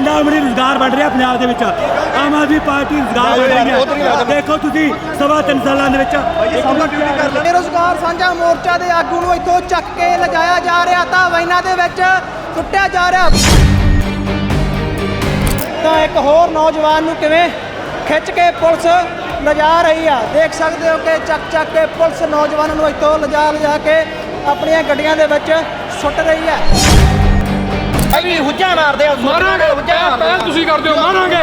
ਡੰਡਾ ਅਮਰੀ ਰੁਜ਼ਗਾਰ ਵੰਡ ਰਿਹਾ ਪੰਜਾਬ ਦੇ ਵਿੱਚ। ਆਮ ਆਦਮੀ ਪਾਰਟੀ ਰੁਜ਼ਗਾਰ ਵੰਡ ਰਹੀ ਹੈ ਦੇਖੋ ਤੁਸੀਂ ਸਵਾ ਤਿੰਨ ਸਾਲਾਂ ਦੇ ਵਿੱਚ ਬੇਰੁਜ਼ਗਾਰ ਸਾਂਝਾ ਮੋਰਚਾ ਦੇ ਆਗੂ ਨੂੰ ਇੱਥੋਂ ਚੱਕ ਕੇ ਲਿਜਾਇਆ ਜਾ ਰਿਹਾ ਤਾਂ ਵੈਨਾਂ ਦੇ ਵਿੱਚ ਸੁੱਟਿਆ ਜਾ ਰਿਹਾ। ਤਾਂ ਇੱਕ ਹੋਰ ਨੌਜਵਾਨ ਨੂੰ ਕਿਵੇਂ ਖਿੱਚ ਕੇ ਪੁਲਿਸ ਲਿਜਾ ਰਹੀ ਆ? ਦੇਖ ਸਕਦੇ ਹੋ ਕਿ ਚੱਕ ਚੱਕ ਕੇ ਪੁਲਿਸ ਨੌਜਵਾਨਾਂ ਨੂੰ ਇੱਥੋਂ ਲਿਜਾ ਲਿਜਾ ਕੇ ਆਪਣੀਆਂ ਗੱਡੀਆਂ ਦੇ ਵਿੱਚ ਸੁੱਟ ਰਹੀ ਹੈ। ਅਭੀ ਹੁੱਜਾ ਮਾਰਦੇ ਆ ਮਾਰਾਂਗੇ। ਪਹਿਲ ਤੁਸੀਂ ਕਰਦੇ ਹੋ ਮਾਰਾਂਗੇ।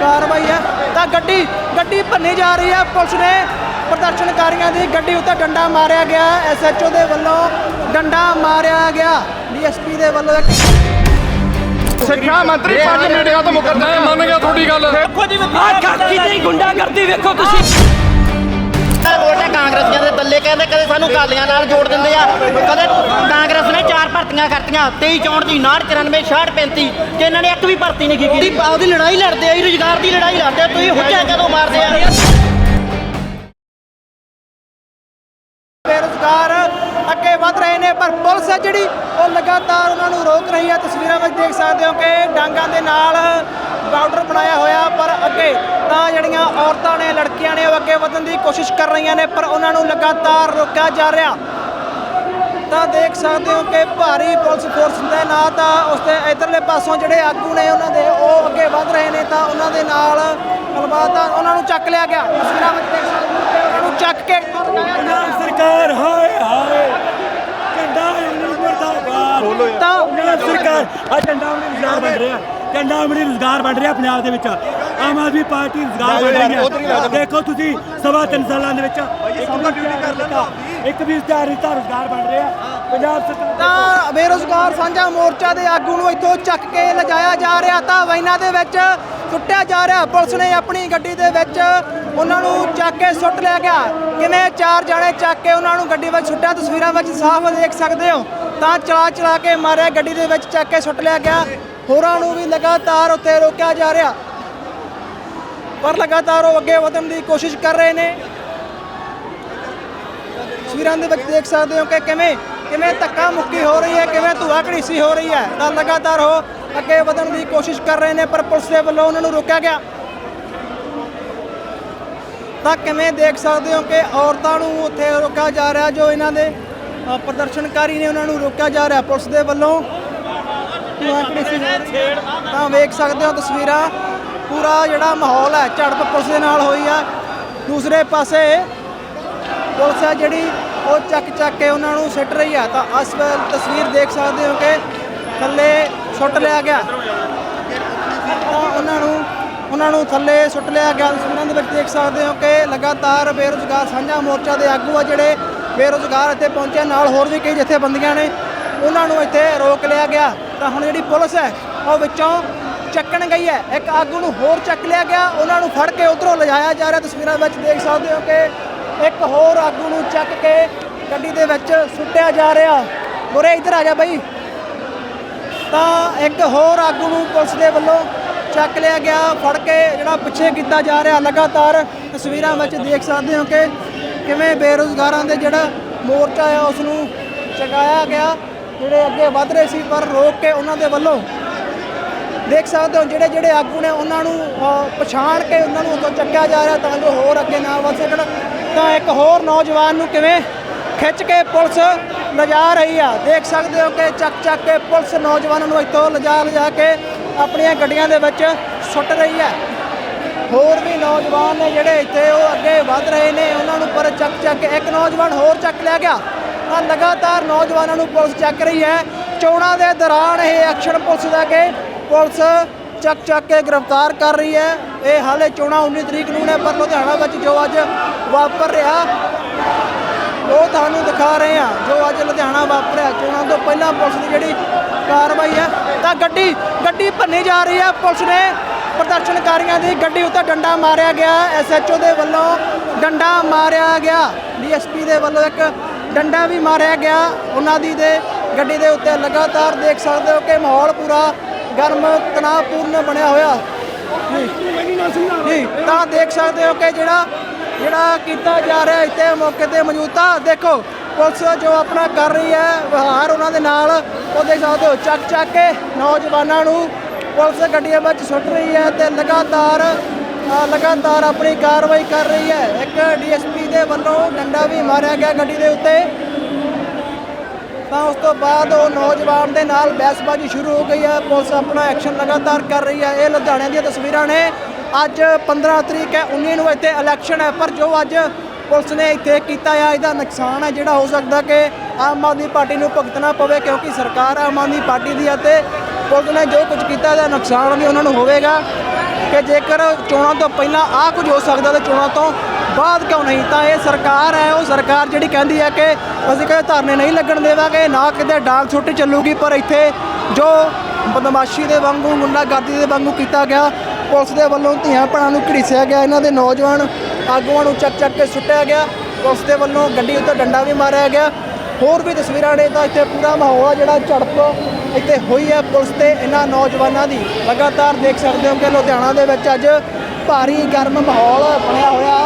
ਕਾਰਵਾਈ ਹੈ। ਤਾਂ ਗੱਡੀ ਗੱਡੀ ਭੰਨੀ ਜਾ ਰਹੀ ਹੈ। ਪੁਲਿਸ ਨੇ ਪ੍ਰਦਰਸ਼ਨਕਾਰੀਆਂ ਦੀ ਗੱਡੀ ਉੱਤੇ ਡੰਡਾ ਮਾਰਿਆ ਗਿਆ। ਐਸਐਚਓ ਦੇ ਵੱਲੋਂ ਡੰਡਾ ਮਾਰਿਆ ਗਿਆ। ਡੀਐਸਪੀ ਦੇ ਵੱਲੋਂ ਸਿੱਖਿਆ ਮੰਤਰੀ ਪੰਜ ਮੀਟਿੰਗਾਂ ਤੋਂ ਮੁਕਰਦਾ ਮੰਨ ਗਿਆ ਤੁਹਾਡੀ ਗੱਲ। ਆ ਕਾਕੀ ਦੀ ਗੁੰਡਾਗਰਦੀ ਵੇਖੋ ਤੁਸੀਂ। ਵੋਟ ਹੈ ਕਾਂਗਰਸੀਆਂ ਦੇ ਦੱਲੇ ਕਹਿੰਦੇ ਕਦੇ ਸਾਨੂੰ ਕਾਲੀਆਂ ਨਾਲ ਜੋੜ ਦਿੰਦੇ ਆ। ਕਦੇ ਕਾਂਗਰਸ ਨੇ ਚਾਰ ਭਰਤੀਆਂ ਕਰਤੀਆਂ 23 ਚੌਂਹਠ ਦੀ 59 94 66 35 ਤੇ ਇਹਨਾਂ ਨੇ ਇੱਕ ਵੀ ਭਰਤੀ ਨਹੀਂ ਕੀਤੀ। ਆਪਦੀ ਲੜਾਈ ਲੜਦੇ ਆ ਰੁਜ਼ਗਾਰ ਦੀ ਲੜਾਈ ਲੜਦੇ ਆ। ਤੁਸੀਂ ਹੁੱਜਾ ਕਦੋਂ ਮਾਰਦੇ ਆ? ਬੇਰੁਜ਼ਗਾਰ ਅੱਗੇ ਵਧ ਰਹੇ ਨੇ ਪਰ ਪੁਲਿਸ ਹੈ ਜਿਹੜੀ ਉਹ ਲਗਾਤਾਰ ਉਹਨਾਂ ਨੂੰ ਰੋਕ ਰਹੀ ਹੈ। ਤਸਵੀਰਾਂ ਵਿੱਚ ਦੇਖ ਸਕਦੇ ਹੋ ਕਿ ਡਾਂਗਾਂ ਦੇ ਨਾਲ ਬਾਰਡਰ ਬਣਾਇਆ ਹੋਇਆ ਪਰ ਅੱਗੇ ਤਾਂ ਜਿਹੜੀਆਂ ਔਰਤਾਂ ਨੇ ਲੜਕੀਆਂ ਨੇ ਉਹ ਅੱਗੇ ਵਧਣ ਦੀ ਕੋਸ਼ਿਸ਼ ਕਰ ਰਹੀਆਂ ਨੇ ਪਰ ਉਹਨਾਂ ਨੂੰ ਲਗਾਤਾਰ ਰੋਕਿਆ ਜਾ ਰਿਹਾ। ਤਾਂ ਦੇਖ ਸਕਦੇ ਹੋ ਕਿ ਭਾਰੀ ਪੁਲਿਸ ਫੋਰਸ ਦੇ ਨਾਲ ਤਾਂ ਉਸ ਦੇ ਇਧਰਲੇ ਪਾਸੋਂ ਜਿਹੜੇ ਆਗੂ ਨੇ ਉਹਨਾਂ ਦੇ ਉਹ ਅੱਗੇ ਵਧ ਰਹੇ ਨੇ ਤਾਂ ਉਹਨਾਂ ਦੇ ਨਾਲ ਗੱਲਬਾਤ ਆ ਉਹਨਾਂ ਨੂੰ ਚੱਕ ਲਿਆ ਗਿਆ। ਤਸਵੀਰਾਂ ਵਿੱਚ ਦੇਖ ਸਕਦੇ ਹੋ ਕਿ ਉਹਨਾਂ ਨੂੰ ਚੱਕ ਕੇ ਪੰਜਾਬ ਸਰਕਾਰ ਹਾਏ ਹਾਏ ਝੰਡਾ ਮੁਰਦਾਬਾਦ ਤਾਂ ਪੰਜਾਬ ਸਰਕਾਰ ਆ ਝੰਡਾ ਅਮਰੀ ਰੁਜ਼ਗਾਰ ਵੰਡ ਰਿਹਾ। ਝੰਡਾ ਅਮਰੀ ਰੁਜ਼ਗਾਰ ਵੰਡ ਰਿਹਾ ਪੰਜਾਬ ਦੇ ਵਿੱਚ। ਆਮ ਆਦਮੀ ਪਾਰਟੀ ਰੁਜ਼ਗਾਰ ਵੰਡ ਰਹੀ ਹੈ। ਦੇਖੋ ਤੁਸੀਂ ਸਵਾ ਤਿੰਨ ਸਾਲਾਂ ਦੇ ਵਿੱਚ ਇੱਕ ਵੀ ਡਿਊਟੀ ਕਰ ਦਿੱਤਾ ਇੱਕ ਵੀ ਇਸ਼ਤਿਹਾਰ ਦਿੱਤਾ ਰੁਜ਼ਗਾਰ ਵੰਡ ਰਿਹਾ। ਪੰਜਾਬ ਸਰਕਾਰ ਤਾਂ ਬੇਰੁਜ਼ਗਾਰ ਸਾਂਝਾ ਮੋਰਚਾ ਦੇ ਆਗੂ ਨੂੰ ਇੱਥੋਂ ਚੱਕ ਕੇ ਲਿਜਾਇਆ ਜਾ ਰਿਹਾ ਤਾਂ ਵੈਨਾਂ ਦੇ ਵਿੱਚ ਸੁੱਟਿਆ ਜਾ ਰਿਹਾ। ਪੁਲਿਸ ਨੇ ਆਪਣੀ ਗੱਡੀ ਦੇ ਵਿੱਚ ਉਹਨਾਂ ਨੂੰ ਚੱਕ ਕੇ ਸੁੱਟ ਲਿਆ ਗਿਆ। ਕਿਵੇਂ ਚਾਰ ਜਾਣੇ ਚੱਕ ਕੇ ਉਹਨਾਂ ਨੂੰ ਗੱਡੀ ਵਿੱਚ ਸੁੱਟਿਆ? ਤਸਵੀਰਾਂ ਵਿੱਚ ਸਾਫ਼ ਦੇਖ ਸਕਦੇ ਹੋ। ਤਾਂ ਚਲਾ ਚਲਾ ਕੇ ਮਾਰਿਆ ਗੱਡੀ ਦੇ ਵਿੱਚ ਚੱਕ ਕੇ ਸੁੱਟ ਲਿਆ ਗਿਆ। ਹੋਰਾਂ ਨੂੰ ਵੀ ਲਗਾਤਾਰ ਉੱਤੇ ਰੋਕਿਆ ਜਾ ਰਿਹਾ। ਪਰ ਲਗਾਤਾਰ ਉਹ ਅੱਗੇ ਵਧਣ ਦੀ ਕੋਸ਼ਿਸ਼ ਕਰ ਰਹੇ ਨੇ। ਤਸਵੀਰਾਂ ਦੇ ਵਿੱਚ ਦੇਖ ਸਕਦੇ ਹੋ ਕਿ ਕਿਵੇਂ ਕਿਵੇਂ ਧੱਕਾ ਮੁੱਕੀ ਹੋ ਰਹੀ ਹੈ, ਕਿਵੇਂ ਧੂਆ ਘੜੀਸੀ ਹੋ ਰਹੀ ਹੈ। ਤਾਂ ਲਗਾਤਾਰ ਉਹ ਅੱਗੇ ਵਧਣ ਦੀ ਕੋਸ਼ਿਸ਼ ਕਰ ਰਹੇ ਨੇ, ਪਰ ਪੁਲਿਸ ਦੇ ਵੱਲੋਂ ਉਹਨਾਂ ਨੂੰ ਰੋਕਿਆ ਗਿਆ। ਤਾਂ ਕਿਵੇਂ ਦੇਖ ਸਕਦੇ ਹੋ ਕਿ ਔਰਤਾਂ ਨੂੰ ਉੱਥੇ ਰੋਕਿਆ ਜਾ ਰਿਹਾ, ਜੋ ਇਹਨਾਂ ਦੇ ਪ੍ਰਦਰਸ਼ਨਕਾਰੀ ਨੇ ਉਹਨਾਂ ਨੂੰ ਰੋਕਿਆ ਜਾ ਰਿਹਾ। ਪੁਲਿਸ ਦੇ ਵੱਲੋਂ ਧੂਆ ਘੜੀਸੀ ਤਾਂ ਵੇਖ ਸਕਦੇ ਹੋ ਤਸਵੀਰਾਂ। ਪੂਰਾ ਜਿਹੜਾ ਮਾਹੌਲ ਹੈ, ਝੜਪ ਪੁਲਿਸ ਦੇ ਨਾਲ ਹੋਈ ਆ। ਦੂਸਰੇ ਪਾਸੇ ਪੁਲਿਸ ਹੈ ਜਿਹੜੀ ਉਹ ਚੱਕ ਚੱਕ ਕੇ ਉਹਨਾਂ ਨੂੰ ਸਿੱਟ ਰਹੀ ਆ। ਤਾਂ ਇਸ ਤਸਵੀਰ ਦੇਖ ਸਕਦੇ ਹੋ ਕਿ ਥੱਲੇ ਸੁੱਟ ਲਿਆ ਗਿਆ। ਤਾਂ ਉਹਨਾਂ ਨੂੰ ਉਹਨਾਂ ਨੂੰ ਥੱਲੇ ਸੁੱਟ ਲਿਆ ਗਿਆ। ਤਸਵੀਰਾਂ ਦੇ ਵਿੱਚ ਦੇਖ ਸਕਦੇ ਹੋ ਕਿ ਲਗਾਤਾਰ ਬੇਰੁਜ਼ਗਾਰ ਸਾਂਝਾ ਮੋਰਚਾ ਦੇ ਆਗੂ ਆ ਜਿਹੜੇ ਬੇਰੁਜ਼ਗਾਰ ਇੱਥੇ ਪਹੁੰਚੇ ਨਾਲ ਹੋਰ ਵੀ ਕਈ ਜਥੇਬੰਦੀਆਂ ਨੇ। ਉਹਨਾਂ ਨੂੰ ਇੱਥੇ ਰੋਕ ਲਿਆ ਗਿਆ। ਤਾਂ ਹੁਣ ਜਿਹੜੀ ਪੁਲਿਸ ਹੈ, ਉਹ ਵਿੱਚੋਂ ਚੱਕਣ ਗਈ ਹੈ। ਇੱਕ ਆਗੂ ਨੂੰ ਹੋਰ ਚੱਕ ਲਿਆ ਗਿਆ। ਉਹਨਾਂ ਨੂੰ ਫੜ ਕੇ ਉਧਰੋਂ ਲਿਜਾਇਆ ਜਾ ਰਿਹਾ। ਤਸਵੀਰਾਂ ਵਿੱਚ ਦੇਖ ਸਕਦੇ ਹੋ ਕਿ ਇੱਕ ਹੋਰ ਆਗੂ ਨੂੰ ਚੱਕ ਕੇ ਗੱਡੀ ਦੇ ਵਿੱਚ ਸੁੱਟਿਆ ਜਾ ਰਿਹਾ। ਮੁਰੇ ਇੱਧਰ ਆ ਜਾ ਬਈ। ਤਾਂ ਇੱਕ ਹੋਰ ਆਗੂ ਨੂੰ ਪੁਲਿਸ ਦੇ ਵੱਲੋਂ ਚੱਕ ਲਿਆ ਗਿਆ। ਫੜ ਕੇ ਜਿਹੜਾ ਪਿੱਛੇ ਕੀਤਾ ਜਾ ਰਿਹਾ ਲਗਾਤਾਰ। ਤਸਵੀਰਾਂ ਵਿੱਚ ਦੇਖ ਸਕਦੇ ਹੋ ਕਿ ਕਿਵੇਂ ਬੇਰੁਜ਼ਗਾਰਾਂ ਦੇ ਜਿਹੜਾ ਮੋਰਚਾ ਆ ਉਸ ਨੂੰ ਚਗਾਇਆ ਗਿਆ। ਜਿਹੜੇ ਅੱਗੇ ਵਧ ਰਹੇ ਸੀ, ਪਰ ਰੋਕ ਕੇ ਉਹਨਾਂ ਦੇ ਵੱਲੋਂ ਦੇਖ ਸਕਦੇ ਹੋ, ਜਿਹੜੇ ਜਿਹੜੇ ਆਗੂ ਨੇ ਉਹਨਾਂ ਨੂੰ ਪਛਾਣ ਕੇ ਉਹਨਾਂ ਨੂੰ ਉੱਥੋਂ ਚੱਕਿਆ ਜਾ ਰਿਹਾ ਤਾਂ ਜੋ ਹੋਰ ਅੱਗੇ ਨਾ ਵਧ ਸਕਣ। ਤਾਂ ਇੱਕ ਹੋਰ ਨੌਜਵਾਨ ਨੂੰ ਕਿਵੇਂ ਖਿੱਚ ਕੇ ਪੁਲਿਸ ਲਿਜਾ ਰਹੀ ਆ? ਦੇਖ ਸਕਦੇ ਹੋ ਕਿ ਚੱਕ ਚੱਕ ਕੇ ਪੁਲਿਸ ਨੌਜਵਾਨਾਂ ਨੂੰ ਇੱਥੋਂ ਲਿਜਾ ਲਿਜਾ ਕੇ ਆਪਣੀਆਂ ਗੱਡੀਆਂ ਦੇ ਵਿੱਚ ਸੁੱਟ ਰਹੀ ਹੈ। ਹੋਰ ਵੀ ਨੌਜਵਾਨ ਨੇ ਜਿਹੜੇ ਇੱਥੇ ਉਹ ਅੱਗੇ ਵਧ ਰਹੇ ਨੇ, ਉਹਨਾਂ ਨੂੰ ਪਰ ਚੱਕ ਚੱਕ ਕੇ ਇੱਕ ਨੌਜਵਾਨ ਹੋਰ ਚੱਕ ਲਿਆ ਗਿਆ। ਤਾਂ ਲਗਾਤਾਰ ਨੌਜਵਾਨਾਂ ਨੂੰ ਪੁਲਿਸ ਚੱਕ ਰਹੀ ਹੈ। ਚੋਣਾਂ ਦੇ ਦੌਰਾਨ ਇਹ ਐਕਸ਼ਨ ਪੁਲਿਸ ਦਾ ਕਿ ਪੁਲਿਸ ਚੱਕ ਚੱਕ ਕੇ ਗ੍ਰਿਫਤਾਰ ਕਰ ਰਹੀ ਹੈ। ਇਹ ਹਾਲੇ ਚੋਣਾਂ 19 ਤਰੀਕ ਨੂੰ ਨੇ, ਪਰ ਲੁਧਿਆਣਾ ਵਿੱਚ ਜੋ ਅੱਜ ਵਾਪਰ ਰਿਹਾ, ਉਹ ਤੁਹਾਨੂੰ ਦਿਖਾ ਰਹੇ ਆ ਜੋ ਅੱਜ ਲੁਧਿਆਣਾ ਵਾਪਰਿਆ, ਚੋਣਾਂ ਤੋਂ ਪਹਿਲਾਂ ਪੁਲਿਸ ਦੀ ਜਿਹੜੀ ਕਾਰਵਾਈ ਹੈ, ਤਾਂ ਗੱਡੀ ਗੱਡੀ ਭੰਨੀ ਜਾ ਰਹੀ ਹੈ। ਪੁਲਿਸ ਨੇ ਪ੍ਰਦਰਸ਼ਨਕਾਰੀਆਂ ਦੀ ਗੱਡੀ ਉੱਤੇ ਡੰਡਾ ਮਾਰਿਆ ਗਿਆ। ਐਸਐਚਓ ਦੇ ਵੱਲੋਂ ਡੰਡਾ ਮਾਰਿਆ ਗਿਆ। ਡੀਐਸਪੀ ਦੇ ਵੱਲੋਂ ਇੱਕ ਡੰਡਾ ਵੀ ਮਾਰਿਆ ਗਿਆ। ਉਹਨਾਂ ਦੀ ਦੇ ਗੱਡੀ ਦੇ ਉੱਤੇ ਲਗਾਤਾਰ ਦੇਖ ਸਕਦੇ ਹੋ ਕਿ ਮਾਹੌਲ ਪੂਰਾ ਗਰਮ, ਤਣਾਅਪੂਰਨ ਬਣਿਆ ਹੋਇਆ। ਜੀ, ਤਾਂ ਦੇਖ ਸਕਦੇ ਹੋ ਕਿ ਜਿਹੜਾ ਜਿਹੜਾ ਕੀਤਾ ਜਾ ਰਿਹਾ ਇੱਥੇ ਮੌਕੇ ਤੇ ਮੌਜੂਦਾ ਦੇਖੋ, ਪੁਲਿਸ ਜੋ ਆਪਣਾ ਕਰ ਰਹੀ ਹੈ, ਵਿਹਾਰ ਉਹਨਾਂ ਦੇ ਨਾਲ, ਉਹ ਦੇਖ ਸਕਦੇ ਹੋ ਚੱਕ ਚੱਕ ਕੇ ਨੌਜਵਾਨਾਂ ਨੂੰ ਪੁਲਿਸ ਗੱਡੀਆਂ ਵਿੱਚ ਸੁੱਟ ਰਹੀ ਹੈ ਤੇ ਲਗਾਤਾਰ ਲਗਾਤਾਰ ਆਪਣੀ ਕਾਰਵਾਈ ਕਰ ਰਹੀ ਹੈ। ਇੱਕ ਡੀਐਸਪੀ ਦੇ ਵੱਲੋਂ ਡੰਡਾ ਵੀ ਮਾਰਿਆ ਗਿਆ ਗੱਡੀ ਦੇ ਉੱਤੇ। ਤਾਂ ਉਸ ਤੋਂ ਬਾਅਦ ਉਹ ਨੌਜਵਾਨ ਦੇ ਨਾਲ ਬਹਿਸਬਾਜ਼ੀ ਸ਼ੁਰੂ ਹੋ ਗਈ ਹੈ। ਪੁਲਿਸ ਆਪਣਾ ਐਕਸ਼ਨ ਲਗਾਤਾਰ ਕਰ ਰਹੀ ਹੈ। ਇਹ ਲੁਧਿਆਣੇ ਦੀਆਂ ਤਸਵੀਰਾਂ ਨੇ। ਅੱਜ 15 ਤਰੀਕ ਹੈ 19 ਨੂੰ ਇੱਥੇ ਇਲੈਕਸ਼ਨ ਹੈ। ਪਰ ਜੋ ਅੱਜ ਪੁਲਿਸ ਨੇ ਇੱਥੇ ਕੀਤਾ ਆ, ਇਹਦਾ ਨੁਕਸਾਨ ਹੈ ਜਿਹੜਾ ਹੋ ਸਕਦਾ ਕਿ ਆਮ ਆਦਮੀ ਪਾਰਟੀ ਨੂੰ ਭੁਗਤਣਾ ਪਵੇ ਕਿਉਂਕਿ ਸਰਕਾਰ ਆਮ ਆਦਮੀ ਪਾਰਟੀ ਦੀ ਹੈ ਤੇ ਪੁਲਿਸ ਨੇ ਜੋ ਕੁਝ ਕੀਤਾ, ਇਹਦਾ ਨੁਕਸਾਨ ਵੀ ਉਹਨਾਂ ਨੂੰ ਹੋਵੇਗਾ। ਕਿ ਜੇਕਰ ਚੋਣਾਂ ਤੋਂ ਪਹਿਲਾਂ ਆਹ ਕੁਝ ਹੋ ਸਕਦਾ ਤਾਂ ਚੋਣਾਂ ਤੋਂ ਬਾਅਦ ਕਿਉਂ ਨਹੀਂ, ਤਾਂ ਇਹ ਸਰਕਾਰ ਹੈ, ਉਹ ਸਰਕਾਰ ਜਿਹੜੀ ਕਹਿੰਦੀ ਹੈ ਕਿ ਅਸੀਂ ਕਦੇ ਧਰਨੇ ਨਹੀਂ ਲੱਗਣ ਦੇਵਾਂਗੇ, ਨਾ ਕਿਤੇ ਡਾਂਗ ਛੁੱਟੀ ਚੱਲੂਗੀ, ਪਰ ਇੱਥੇ ਜੋ ਬਦਮਾਸ਼ੀ ਦੇ ਵਾਂਗੂ, ਗੁੰਡਾਗਰਦੀ ਦੇ ਵਾਂਗੂ ਕੀਤਾ ਗਿਆ, ਪੁਲਿਸ ਦੇ ਵੱਲੋਂ ਧੀਆਂ ਭੈਣਾਂ ਨੂੰ ਘੜੀਸਿਆ ਗਿਆ, ਇਹਨਾਂ ਦੇ ਨੌਜਵਾਨ ਆਗੂਆਂ ਨੂੰ ਚੱਕ ਚੱਕ ਕੇ ਸੁੱਟਿਆ ਗਿਆ, ਪੁਲਿਸ ਦੇ ਵੱਲੋਂ ਗੱਡੀ ਉੱਤੇ ਡੰਡਾ ਵੀ ਮਾਰਿਆ ਗਿਆ। ਹੋਰ ਵੀ ਤਸਵੀਰਾਂ ਨੇ, ਤਾਂ ਇੱਥੇ ਪੂਰਾ ਮਾਹੌਲ ਆ ਜਿਹੜਾ ਝੜਪ ਇੱਥੇ ਹੋਈ ਹੈ ਪੁਲਿਸ ਤੇ ਇਹਨਾਂ ਨੌਜਵਾਨਾਂ ਦੀ ਲਗਾਤਾਰ ਦੇਖ ਸਕਦੇ ਹੋ ਕਿ ਲੁਧਿਆਣਾ ਦੇ ਵਿੱਚ ਅੱਜ ਭਾਰੀ ਗਰਮ ਮਾਹੌਲ ਬਣਿਆ ਹੋਇਆ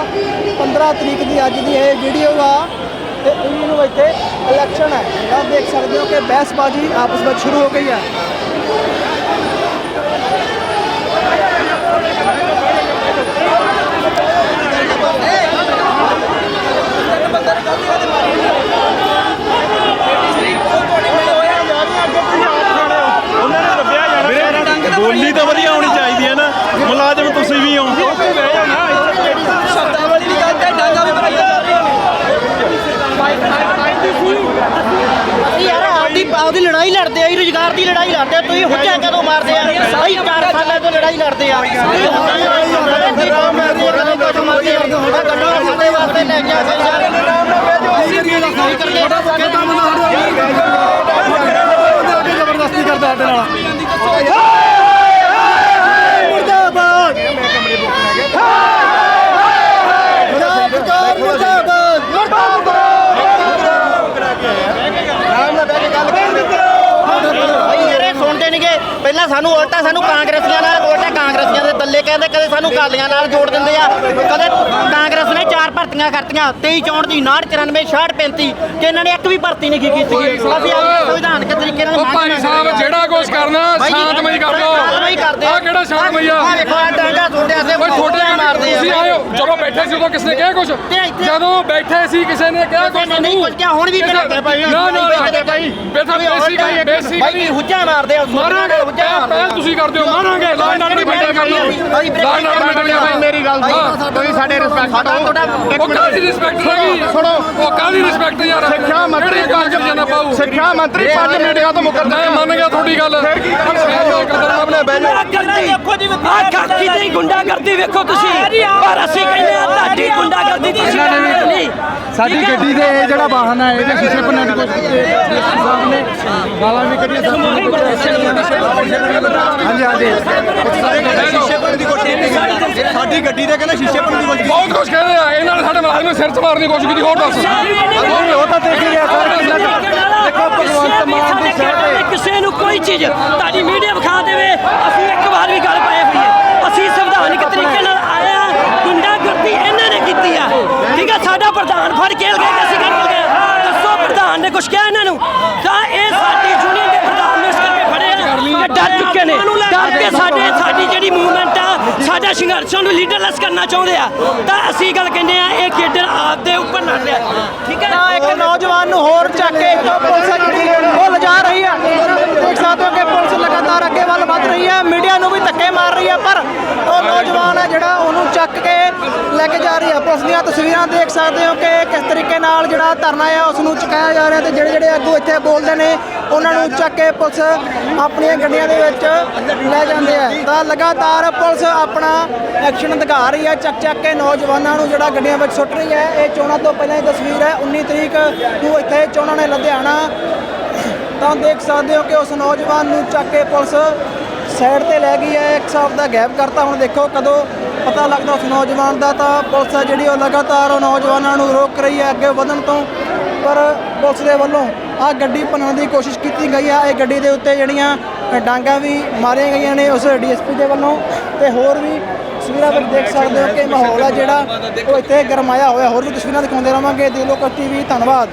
15 ਤਰੀਕ ਦੀ ਅੱਜ ਦੀ ਇਹ ਵੀਡੀਓ ਆ ਤੇ ਇਹਨਾਂ ਨੂੰ ਇੱਥੇ ਇਲੈਕਸ਼ਨ ਹੈ ਜਿਹੜਾ ਦੇਖ ਸਕਦੇ ਹੋ ਕਿ ਬਹਿਸਬਾਜ਼ੀ ਆਪਸ ਵਿੱਚ ਸ਼ੁਰੂ ਹੋ ਗਈ ਹੈ ਬੋਲੀ ਤਾਂ ਵਧੀਆ ਹੋਣੀ ਚਾਹੀਦੀ ਹੈ ਨਾ। ਮੁਲਾਜ਼ਮ ਤੁਸੀਂ ਵੀ ਹੋ। ਆਪਦੀ ਲੜਾਈ ਲੜਦੇ ਆ ਰੋਜ਼ਗਾਰ ਦੀ ਲੜਾਈ ਲੜਦੇ ਆ ਤੁਸੀਂ ਹੁੱਜਾ ਕਦੋਂ ਮਾਰਦੇ ਆ? ਅਸੀਂ 4 ਸਾਲਾਂ ਤੋਂ ਲੜਾਈ ਲੜਦੇ ਆ ਤੁਸੀਂ ਹੁੱਜਾ ਕਦੋਂ ਮਾਰਦੇ ਆ ਕਦੋਂ ਕੁਝ ਮਾਰਦੇ ਆ ਆ ਗੱਲਾਂ ਸਾਡੇ ਵਾਸਤੇ ਲੈ ਕੇ ਆ ਗਏ ਯਾਰ ਜ਼ਬਰਦਸਤੀ ਕਰਦਾ ਸਾਡੇ ਨਾਲ ਭਾਈ ਯਾਰ ਇਹ ਸੁਣਦੇ ਨਹੀਂਗੇ ਪਹਿਲਾਂ ਸਾਨੂੰ ਉਲਟਾ ਸਾਨੂੰ ਕਾਂਗਰਸੀਆਂ ਨਾਲ ਉਲਟਾ ਕਾਂਗਰਸੀਆਂ ਦੇ ਦੱਲੇ ਕਹਿੰਦੇ ਕਦੇ ਸਾਨੂੰ ਕਾਲੀਆਂ ਨਾਲ ਜੋੜ ਦਿੰਦੇ ਆ। ਕਦੇ ਕਾਂਗਰਸ ਨੇ ਚਾਰ ਭਰਤੀਆਂ ਕਰਤੀਆਂ 23 ਚੌਂਹਠ ਦੀ 59 94 66 35 ਕਿ ਇਹਨਾਂ ਨੇ ਇੱਕ ਵੀ ਭਰਤੀ ਨਹੀਂ ਕੀਤੀ ਅਸੀਂ ਆਪਣੀ ਸੰਵਿਧਾਨਕ ਤਰੀਕੇ ਨਾਲ ਭਾਈ ਸਾਹਿਬ। ਜਿਹੜਾ ਕੁਝ ਕਰਨਾ ਸ਼ਾਂਤਮਈ ਕਰ। ਲਓ ਆ। ਕਿਹੜਾ ਸ਼ਾਂਤਮਈ ਆ ਆਹ ਵੇਖੋ ਆ ਡਾਂਗਾ ਤੁਹਾਡੇ ਆਸੇ ਓਏ ਛੋਟੇ ਮਾਰਦੇ ਆ ਤੁਸੀਂ ਆਏ ਹੋ ਜਦੋਂ ਬੈਠੇ ਸੀ ਉਦੋਂ ਕਿਸਨੇ ਕਿਹਾ ਕੁਝ ਜਦੋਂ ਬੈਠੇ ਸੀ ਕਿਸੇ ਨੇ ਕਿਹਾ ਕੁਝ ਨਹੀਂ, ਨਹੀਂ ਕੁਝ ਕਿਹਾ, ਹੁਣ ਵੀ ਕਿਸੇ- ਕਿਹਾ ਭਾਈ। ਨਾ ਨਾ ਭਾਈ, ਭਾਈ। ਬੇਟਾ ਬੇਸਿਕਲੀ ਬੇਸਿਕਲੀ ਭਾਈ ਹੁੱਜਾ ਮਾਰਦੇ ਆ ਮਾਰਾਂਗੇ ਹੁੱਜਾ ਤੁਸੀਂ ਕਰਦੇ ਹੋ? ਮਾਰਾਂਗੇ। ਲਾਈਨ ਨਾਲ ਬੈਠੇ ਕਰ ਲਓ। ਲਾਈਨ ਨਾਲ ਬੈਠੇ ਕਰ ਮੇਰੀ ਗੱਲ ਸੁਣੋ। ਤੁਸੀਂ ਸਾਡੇ ਰਿਸਪੈਕਟ ਉਹ ਕਾਹਦੀ ਰਿਸਪੈਕਟ ਹੈਗੀ। ਸੁਣੋ। ਉਹ ਕਾਹਦੀ ਰਿਸਪੈਕਟ ਯਾਰ। ਸਿੱਖਿਆ ਮੰਤਰੀ ਕਰੀ ਜਾਂਦਾ ਪਾਉ ਸਿੱਖਿਆ ਮੰਤਰੀ 5 ਮੀਟਿੰਗਾਂ ਤੋਂ ਮੁਕਰਦਾ ਮੈਂ ਮੰਨ ਗਿਆ ਤੁਹਾਡੀ ਗੱਲ। ਆਪਣੇ ਬਹਿ ਜਾਓ। ਕਰਦੀ ਆ ਕਾਕੀ ਦੀ ਗੁੰਡਾ ਕਰਦੀ ਵੇਖੋ ਤੁਸੀਂ। ਪਰ ਅਸੀਂ ਕਹਿੰਦੇ ਆ ਤੁਹਾਡੀ ਗੁੰਡਾ ਕਰਦੀ ਤੁਸੀਂ ਨਹੀਂ। ਸਾਡੀ ਗੱਡੀ ਦੇ ਇਹ ਜਿਹੜਾ ਵਾਹਨ ਹੈ ਇਹਦੇ ਸ਼ੀਸ਼ੇ ਭੰਨਣ ਦੀ ਕੋਸ਼ਿਸ਼ ਕੀਤੀ ਡੀਐਸਪੀ ਸਾਹਿਬ ਨੇ ਗਾਲਾਂ ਵੀ ਕੱਢੀਆਂ ਹਾਂਜੀ ਹਾਂਜੀ। ਸਾਡੀ ਗੱਡੀ ਦੇ ਕਹਿੰਦੇ ਸ਼ੀਸ਼ੇ ਭੰਨ ਦੀ ਕੋਸ਼ਿਸ਼ ਬਹੁਤ ਕੁਝ ਕਹਿੰਦੇ ਆ ਇਹਨਾਂ ਨੇ ਸਾਡੇ ਨੂੰ ਸਿਰ ਚ ਮਾਰਨ ਦੀ ਕੋਸ਼ਿਸ਼ ਕੀਤੀ ਹੋਰ ਦੱਸ। ਉਹ ਤਾਂ ਦੇਖ ਹੀ ਰਿਹਾ ਸਰ ਕਿੰਨਾ ਦੇਖੋ ਭਗਵੰਤ ਮਾਨ ਦੀ ਸ਼ਹਿਰ ਤੇ ਕਿਸੇ ਨੂੰ ਕੋਈ ਚੀਜ਼ ਤੁਹਾਡੀ ਮੀਡੀਆ ਵਿਖਾ ਦੇਵੇ ਅਸੀਂ ਇੱਕ ਵਾਰ ਵੀ ਗੱਲ ਪਾਏ ਹੋਈ ਹੈ। ਅਸੀਂ ਸੰਵਿਧਾਨਿਕ ਤਰੀਕੇ ਨਾਲ ਆਏ ਆ ਗੁੰਡਾਗਰਦੀ ਇਹਨਾਂ ਨੇ ਕੀਤੀ ਆ। ਠੀਕ ਆ ਸਾਡਾ ਪ੍ਰਧਾਨ ਫੜ ਕੇ ਲਗੇ ਕਿ ਅਸੀਂ ਕਰ ਗਏ ਦੱਸੋ ਪ੍ਰਧਾਨ ਨੇ ਕੁਝ ਕਿਹਾ ਇਹਨਾਂ ਨੂੰ? ਤਾਂ ਇਹ ਸਾਡੀ ਯੂਨੀਅਨ ਦੇ ਪ੍ਰਧਾਨ ਨੂੰ ਇਸ ਕਰਕੇ ਫੜੇ ਆ ਕਿ ਡਰ ਚੁੱਕੇ ਨੇ। ਡਰ ਕੇ ਸਾਡੇ ਸਾਡੀ ਜਿਹੜੀ ਮੂਵਮੈਂਟ ਆ ਸਾਡਾ ਸੰਘਰਸ਼ ਨੂੰ ਲੀਡਰਲੈਸ ਕਰਨਾ ਚਾਹੁੰਦੇ ਆ। ਤਾਂ ਅਸੀਂ ਗੱਲ ਕਹਿੰਦੇ ਆ ਇਹ ਕੇਡਰ ਆਪ ਦੇ ਉੱਪਰ ਲੜ ਰਿਹਾ। ਠੀਕ ਹੈ? ਤਾਂ ਇੱਕ ਨੌਜਵਾਨ ਨੂੰ ਹੋਰ ਚੱਕ ਕੇ ਇੱਥੋਂ ਪੁਲਿਸ ਆ ਜਿਹੜੀ ਉਹ ਲਿਜਾ ਰਹੀ ਹੈ ਦੇਖ ਸਕਦੇ ਹੋ ਕਿ ਪੁਲਿਸ ਲਗਾਤਾਰ ਅੱਗੇ ਵੱਲ ਵੱਧ ਰਹੀ ਹੈ ਮੀਡੀਆ ਨੂੰ ਵੀ ਧੱਕੇ ਮਾਰ ਰਹੀ ਹੈ ਪਰ ਉਹ ਨੌਜਵਾਨ ਹੈ ਜਿਹੜਾ ਉਹਨੂੰ ਚੱਕ ਕੇ ਲੈ ਕੇ ਜਾ ਰਹੀ ਹੈ ਪੁਲਿਸ ਦੀਆਂ ਤਸਵੀਰਾਂ ਦੇਖ ਸਕਦੇ ਹੋ ਕਿ ਕਿਸ ਤਰੀਕੇ ਨਾਲ ਜਿਹੜਾ ਧਰਨਾ ਆ ਉਸ ਨੂੰ ਚੁਕਾਇਆ ਜਾ ਰਿਹਾ ਤੇ ਜਿਹੜੇ ਜਿਹੜੇ ਅੱਗੋਂ ਇੱਥੇ ਬੋਲਦੇ ਨੇ ਉਹਨਾਂ ਨੂੰ ਚੱਕ ਕੇ ਪੁਲਿਸ ਆਪਣੀਆਂ ਗੱਡੀਆਂ ਦੇ ਵਿੱਚ ਲੈ ਜਾਂਦੇ ਆ। ਤਾਂ ਲਗਾਤਾਰ ਪੁਲਿਸ ਆਪਣਾ ਐਕਸ਼ਨ ਦਿਖਾ ਰਹੀ ਹੈ ਚੱਕ ਚੱਕ ਕੇ ਨੌਜਵਾਨਾਂ ਨੂੰ ਜਿਹੜਾ ਗੱਡੀਆਂ ਵਿੱਚ ਸੁੱਟ ਰਹੀ ਹੈ, ਇਹ ਚੋਣਾਂ ਤੋਂ ਪਹਿਲਾਂ ਦੀ ਤਸਵੀਰ ਹੈ। 19 ਤਰੀਕ ਨੂੰ ਇੱਥੇ ਚੋਣਾਂ ਨੇ ਲੁਧਿਆਣਾ। ਤਾਂ ਦੇਖ ਸਕਦੇ ਹੋ ਕਿ ਉਸ ਨੌਜਵਾਨ ਨੂੰ ਚੱਕ ਕੇ ਪੁਲਿਸ ਸਾਈਡ ਤੇ ਲੈ ਗਈ ਹੈ। ਇੱਕ ਹਿਸਾਬ ਦਾ ਗੈਪ ਕਰਤਾ। ਹੁਣ ਦੇਖੋ ਕਦੋਂ ਪਤਾ ਲੱਗਦਾ ਉਸ ਨੌਜਵਾਨ ਦਾ ਤਾਂ ਪੁਲਿਸ ਹੈ ਜਿਹੜੀ ਉਹ ਲਗਾਤਾਰ ਉਹ ਨੌਜਵਾਨਾਂ ਨੂੰ ਰੋਕ ਰਹੀ ਹੈ ਅੱਗੇ ਵਧਣ ਤੋਂ। ਪਰ ਪੁਲਿਸ ਦੇ ਵੱਲੋਂ ਆ ਗੱਡੀ ਭੰਨਣ ਦੀ ਕੋਸ਼ਿਸ਼ ਕੀਤੀ ਗਈ ਹੈ ਇਹ ਗੱਡੀ ਦੇ ਉੱਤੇ ਜਿਹੜੀਆਂ ਡਾਂਗਾ ਵੀ ਮਾਰੀਆਂ ਗਈਆਂ ਨੇ ਉਸ ਡੀਐਸਪੀ ਦੇ ਵੱਲੋਂ। ਤੇ ਹੋਰ ਵੀ ਤਸਵੀਰਾਂ ਵਿੱਚ ਦੇਖ ਸਕਦੇ ਹੋ ਕਿ ਮਾਹੌਲ ਆ ਜਿਹੜਾ ਉਹ ਇੱਥੇ ਗਰਮਾਇਆ ਹੋਇਆ। ਹੋਰ ਵੀ ਤਸਵੀਰਾਂ ਦਿਖਾਉਂਦੇ ਰਵਾਂਗੇ। ਦਿਲੋਂ ਵੀ ਧੰਨਵਾਦ।